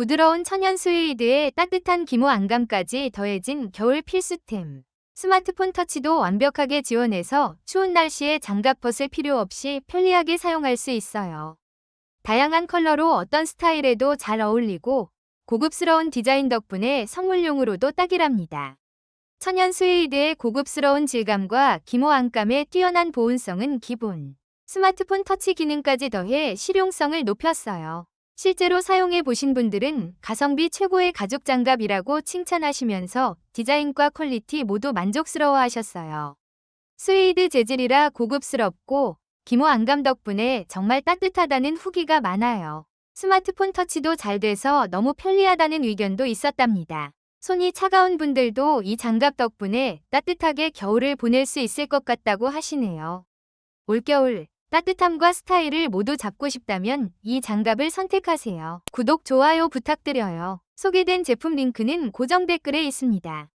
부드러운 천연 스웨이드에 따뜻한 기모 안감까지 더해진 겨울 필수템. 스마트폰 터치도 완벽하게 지원해서 추운 날씨에 장갑 벗을 필요 없이 편리하게 사용할 수 있어요. 다양한 컬러로 어떤 스타일에도 잘 어울리고 고급스러운 디자인 덕분에 선물용으로도 딱이랍니다. 천연 스웨이드의 고급스러운 질감과 기모 안감의 뛰어난 보온성은 기본. 스마트폰 터치 기능까지 더해 실용성을 높였어요. 실제로 사용해 보신 분들은 가성비 최고의 가죽 장갑이라고 칭찬하시면서 디자인과 퀄리티 모두 만족스러워 하셨어요. 스웨이드 재질이라 고급스럽고 기모 안감 덕분에 정말 따뜻하다는 후기가 많아요. 스마트폰 터치도 잘 돼서 너무 편리하다는 의견도 있었답니다. 손이 차가운 분들도 이 장갑 덕분에 따뜻하게 겨울을 보낼 수 있을 것 같다고 하시네요. 올겨울 따뜻함과 스타일을 모두 잡고 싶다면 이 장갑을 선택하세요. 구독, 좋아요 부탁드려요. 소개된 제품 링크는 고정 댓글에 있습니다.